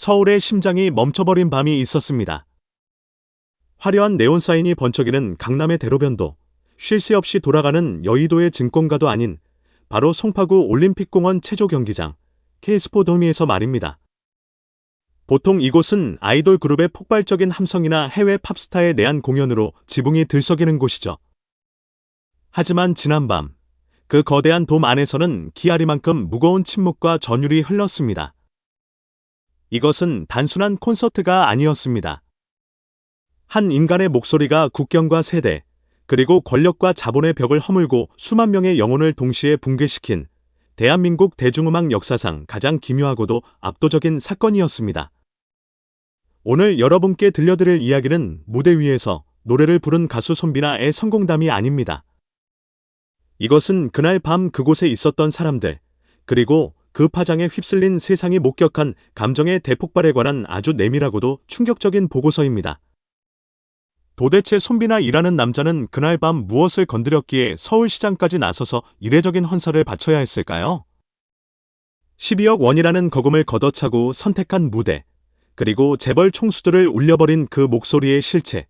서울의 심장이 멈춰버린 밤이 있었습니다. 화려한 네온사인이 번쩍이는 강남의 대로변도 쉴 새 없이 돌아가는 여의도의 증권가도 아닌 바로 송파구 올림픽공원 체조 경기장 K스포도미에서 말입니다. 보통 이곳은 아이돌 그룹의 폭발적인 함성이나 해외 팝스타의 내한 공연으로 지붕이 들썩이는 곳이죠. 하지만 지난밤 그 거대한 돔 안에서는 기아리만큼 무거운 침묵과 전율이 흘렀습니다. 이것은 단순한 콘서트가 아니었습니다. 한 인간의 목소리가 국경과 세대, 그리고 권력과 자본의 벽을 허물고 수만 명의 영혼을 동시에 붕괴시킨 대한민국 대중음악 역사상 가장 기묘하고도 압도적인 사건이었습니다. 오늘 여러분께 들려드릴 이야기는 무대 위에서 노래를 부른 가수 손비나의 성공담이 아닙니다. 이것은 그날 밤 그곳에 있었던 사람들, 그리고 그 파장에 휩쓸린 세상이 목격한 감정의 대폭발에 관한 아주 내밀하고도 충격적인 보고서입니다. 도대체 손비나이라는 남자는 그날 밤 무엇을 건드렸기에 서울시장까지 나서서 이례적인 헌사를 바쳐야 했을까요? 12억 원이라는 거금을 걷어차고 선택한 무대, 그리고 재벌 총수들을 울려버린 그 목소리의 실체.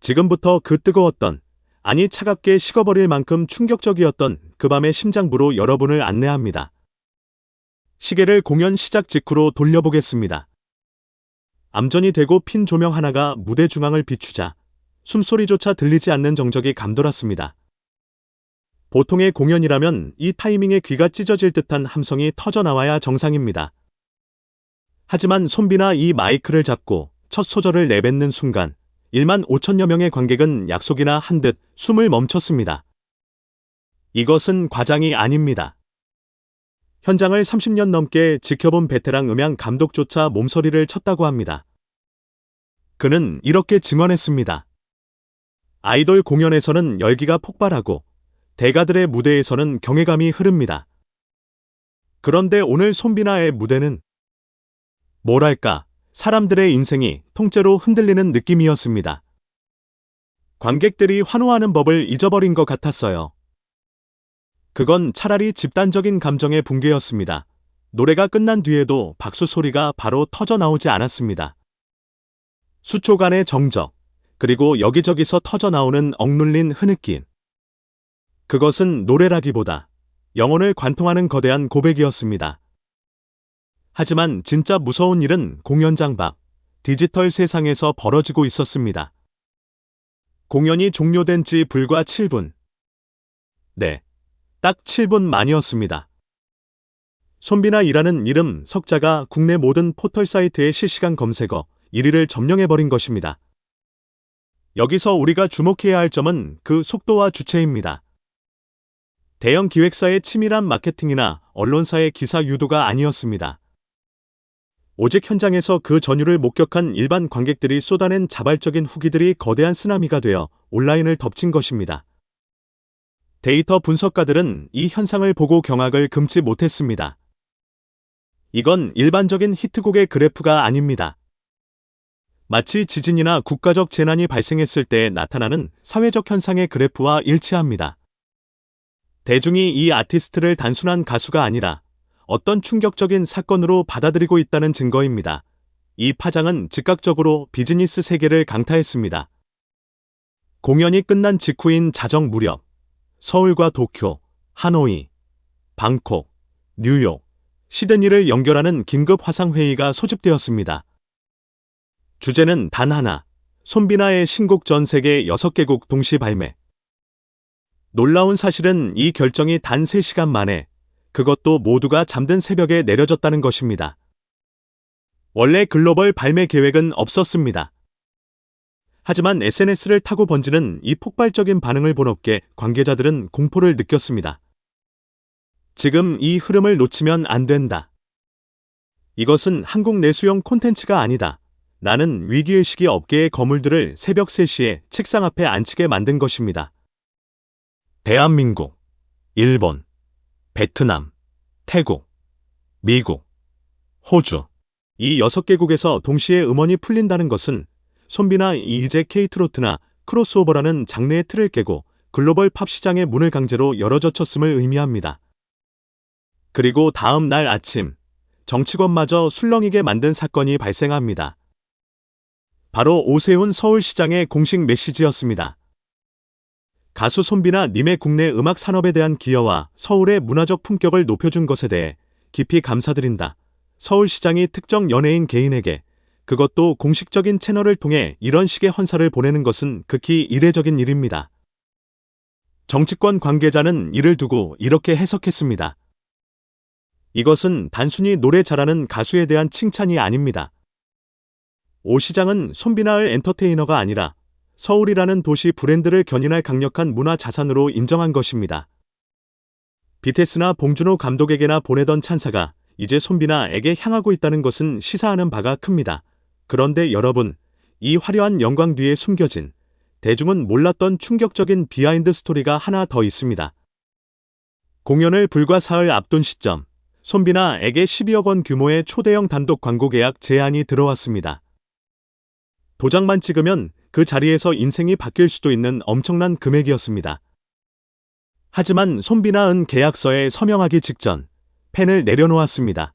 지금부터 그 뜨거웠던, 아니 차갑게 식어버릴 만큼 충격적이었던 그 밤의 심장부로 여러분을 안내합니다. 시계를 공연 시작 직후로 돌려보겠습니다. 암전이 되고 핀 조명 하나가 무대 중앙을 비추자 숨소리조차 들리지 않는 정적이 감돌았습니다. 보통의 공연이라면 이 타이밍에 귀가 찢어질 듯한 함성이 터져나와야 정상입니다. 하지만 손비나 이 마이크를 잡고 첫 소절을 내뱉는 순간 1만 5천여 명의 관객은 약속이나 한 듯 숨을 멈췄습니다. 이것은 과장이 아닙니다. 현장을 30년 넘게 지켜본 베테랑 음향 감독조차 몸서리를 쳤다고 합니다. 그는 이렇게 증언했습니다. 아이돌 공연에서는 열기가 폭발하고 대가들의 무대에서는 경외감이 흐릅니다. 그런데 오늘 손비나의 무대는 뭐랄까 사람들의 인생이 통째로 흔들리는 느낌이었습니다. 관객들이 환호하는 법을 잊어버린 것 같았어요. 그건 차라리 집단적인 감정의 붕괴였습니다. 노래가 끝난 뒤에도 박수 소리가 바로 터져 나오지 않았습니다. 수초간의 정적, 그리고 여기저기서 터져 나오는 억눌린 흐느낌. 그것은 노래라기보다 영혼을 관통하는 거대한 고백이었습니다. 하지만 진짜 무서운 일은 공연장 밖, 디지털 세상에서 벌어지고 있었습니다. 공연이 종료된 지 불과 7분. 네, 딱 7분 만이었습니다. 손비나 이라는 이름 석자가 국내 모든 포털 사이트의 실시간 검색어 1위를 점령해버린 것입니다. 여기서 우리가 주목해야 할 점은 그 속도와 주체입니다. 대형 기획사의 치밀한 마케팅이나 언론사의 기사 유도가 아니었습니다. 오직 현장에서 그 전율을 목격한 일반 관객들이 쏟아낸 자발적인 후기들이 거대한 쓰나미가 되어 온라인을 덮친 것입니다. 데이터 분석가들은 이 현상을 보고 경악을 금치 못했습니다. 이건 일반적인 히트곡의 그래프가 아닙니다. 마치 지진이나 국가적 재난이 발생했을 때 나타나는 사회적 현상의 그래프와 일치합니다. 대중이 이 아티스트를 단순한 가수가 아니라 어떤 충격적인 사건으로 받아들이고 있다는 증거입니다. 이 파장은 즉각적으로 비즈니스 세계를 강타했습니다. 공연이 끝난 직후인 자정 무렵, 서울과 도쿄, 하노이, 방콕, 뉴욕, 시드니를 연결하는 긴급 화상회의가 소집되었습니다. 주제는 단 하나, 손비나의 신곡 전 세계 6개국 동시 발매. 놀라운 사실은 이 결정이 단 3시간 만에 그것도 모두가 잠든 새벽에 내려졌다는 것입니다. 원래 글로벌 발매 계획은 없었습니다. 하지만 SNS를 타고 번지는 이 폭발적인 반응을 본 업계 관계자들은 공포를 느꼈습니다. 지금 이 흐름을 놓치면 안 된다. 이것은 한국 내수용 콘텐츠가 아니다. 나는 위기의식이 업계의 거물들을 새벽 3시에 책상 앞에 앉히게 만든 것입니다. 대한민국, 일본, 베트남, 태국, 미국, 호주. 이 6개국에서 동시에 음원이 풀린다는 것은 손비나 이제 케이트로트나 크로스오버라는 장르의 틀을 깨고 글로벌 팝 시장의 문을 강제로 열어젖혔음을 의미합니다. 그리고 다음 날 아침, 정치권마저 술렁이게 만든 사건이 발생합니다. 바로 오세훈 서울시장의 공식 메시지였습니다. 가수 손비나 님의 국내 음악 산업에 대한 기여와 서울의 문화적 품격을 높여준 것에 대해 깊이 감사드린다. 서울시장이 특정 연예인 개인에게 그것도 공식적인 채널을 통해 이런 식의 헌사를 보내는 것은 극히 이례적인 일입니다. 정치권 관계자는 이를 두고 이렇게 해석했습니다. 이것은 단순히 노래 잘하는 가수에 대한 칭찬이 아닙니다. 오 시장은 손비나을 엔터테이너가 아니라 서울이라는 도시 브랜드를 견인할 강력한 문화 자산으로 인정한 것입니다. 비테스나 봉준호 감독에게나 보내던 찬사가 이제 손비나에게 향하고 있다는 것은 시사하는 바가 큽니다. 그런데 여러분, 이 화려한 영광 뒤에 숨겨진 대중은 몰랐던 충격적인 비하인드 스토리가 하나 더 있습니다. 공연을 불과 사흘 앞둔 시점, 손비나에게 12억 원 규모의 초대형 단독 광고 계약 제안이 들어왔습니다. 도장만 찍으면 그 자리에서 인생이 바뀔 수도 있는 엄청난 금액이었습니다. 하지만 손비나은 계약서에 서명하기 직전 펜을 내려놓았습니다.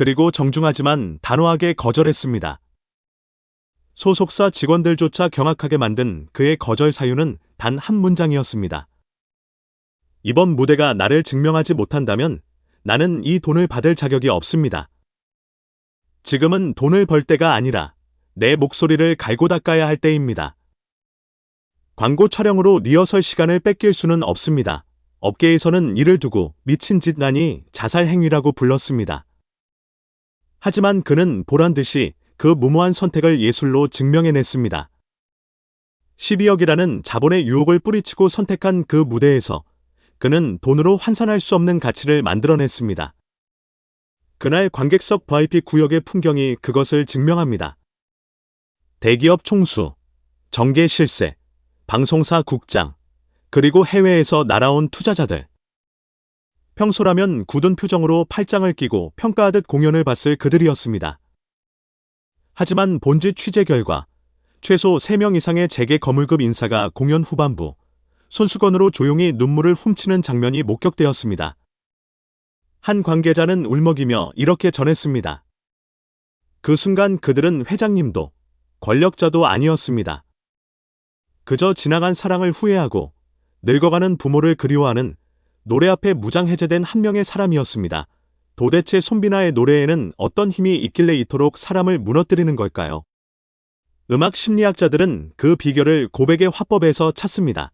그리고 정중하지만 단호하게 거절했습니다. 소속사 직원들조차 경악하게 만든 그의 거절 사유는 단 한 문장이었습니다. 이번 무대가 나를 증명하지 못한다면 나는 이 돈을 받을 자격이 없습니다. 지금은 돈을 벌 때가 아니라 내 목소리를 갈고 닦아야 할 때입니다. 광고 촬영으로 리허설 시간을 뺏길 수는 없습니다. 업계에서는 이를 두고 미친 짓 나니 자살 행위라고 불렀습니다. 하지만 그는 보란 듯이 그 무모한 선택을 예술로 증명해냈습니다. 12억이라는 자본의 유혹을 뿌리치고 선택한 그 무대에서 그는 돈으로 환산할 수 없는 가치를 만들어냈습니다. 그날 관객석 VIP 구역의 풍경이 그것을 증명합니다. 대기업 총수, 정계 실세, 방송사 국장, 그리고 해외에서 날아온 투자자들. 평소라면 굳은 표정으로 팔짱을 끼고 평가하듯 공연을 봤을 그들이었습니다. 하지만 본지 취재 결과 최소 3명 이상의 재계 거물급 인사가 공연 후반부 손수건으로 조용히 눈물을 훔치는 장면이 목격되었습니다. 한 관계자는 울먹이며 이렇게 전했습니다. 그 순간 그들은 회장님도 권력자도 아니었습니다. 그저 지나간 사랑을 후회하고 늙어가는 부모를 그리워하는 노래 앞에 무장해제된 한 명의 사람이었습니다. 도대체 손비나의 노래에는 어떤 힘이 있길래 이토록 사람을 무너뜨리는 걸까요? 음악 심리학자들은 그 비결을 고백의 화법에서 찾습니다.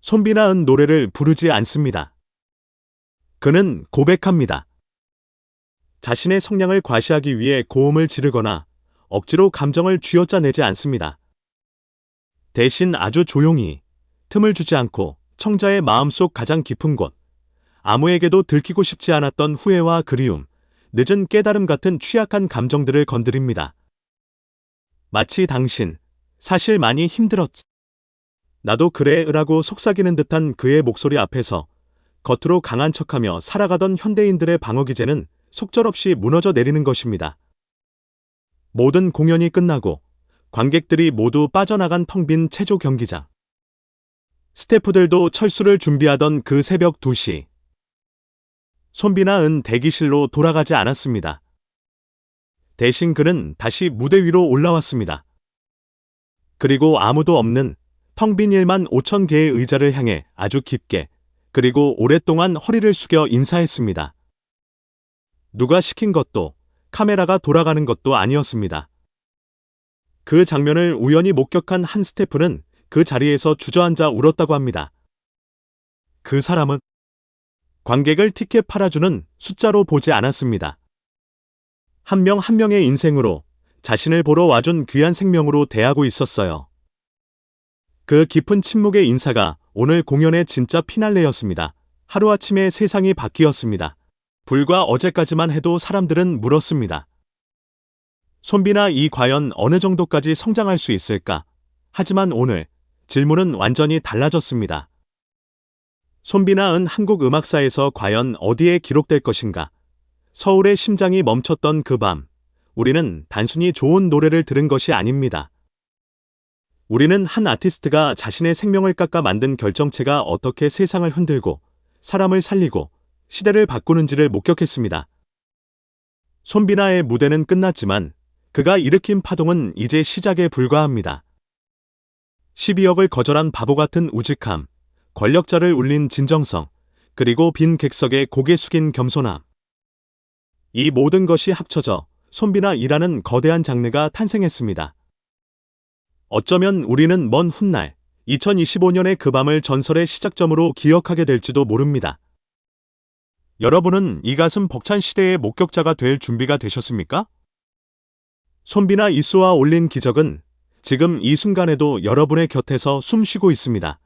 손비나은 노래를 부르지 않습니다. 그는 고백합니다. 자신의 성량을 과시하기 위해 고음을 지르거나 억지로 감정을 쥐어짜내지 않습니다. 대신 아주 조용히 틈을 주지 않고 청자의 마음속 가장 깊은 곳, 아무에게도 들키고 싶지 않았던 후회와 그리움, 늦은 깨달음 같은 취약한 감정들을 건드립니다. 마치 당신, 사실 많이 힘들었지. 나도 그래 라고 속삭이는 듯한 그의 목소리 앞에서 겉으로 강한 척하며 살아가던 현대인들의 방어 기제는 속절없이 무너져 내리는 것입니다. 모든 공연이 끝나고 관객들이 모두 빠져나간 텅 빈 체조 경기장. 스태프들도 철수를 준비하던 그 새벽 2시. 손비나 은 대기실로 돌아가지 않았습니다. 대신 그는 다시 무대 위로 올라왔습니다. 그리고 아무도 없는 텅 빈 1만 5천 개의 의자를 향해 아주 깊게 그리고 오랫동안 허리를 숙여 인사했습니다. 누가 시킨 것도 카메라가 돌아가는 것도 아니었습니다. 그 장면을 우연히 목격한 한 스태프는 그 자리에서 주저앉아 울었다고 합니다. 그 사람은 관객을 티켓 팔아주는 숫자로 보지 않았습니다. 한명한 명의 인생으로 자신을 보러 와준 귀한 생명으로 대하고 있었어요. 그 깊은 침묵의 인사가 오늘 공연의 진짜 피날레였습니다. 하루아침에 세상이 바뀌었습니다. 불과 어제까지만 해도 사람들은 물었습니다. 손비나 이 과연 어느 정도까지 성장할 수 있을까? 하지만 오늘 질문은 완전히 달라졌습니다. 손비나은 한국 음악사에서 과연 어디에 기록될 것인가? 서울의 심장이 멈췄던 그 밤, 우리는 단순히 좋은 노래를 들은 것이 아닙니다. 우리는 한 아티스트가 자신의 생명을 깎아 만든 결정체가 어떻게 세상을 흔들고 사람을 살리고 시대를 바꾸는지를 목격했습니다. 손비나의 무대는 끝났지만 그가 일으킨 파동은 이제 시작에 불과합니다. 12억을 거절한 바보 같은 우직함, 권력자를 울린 진정성, 그리고 빈 객석에 고개 숙인 겸손함. 이 모든 것이 합쳐져 손비나 이라는 거대한 장르가 탄생했습니다. 어쩌면 우리는 먼 훗날 2025년의 그 밤을 전설의 시작점으로 기억하게 될지도 모릅니다. 여러분은 이 가슴 벅찬 시대의 목격자가 될 준비가 되셨습니까? 손비나 이쏘와 올린 기적은 지금 이 순간에도 여러분의 곁에서 숨쉬고 있습니다.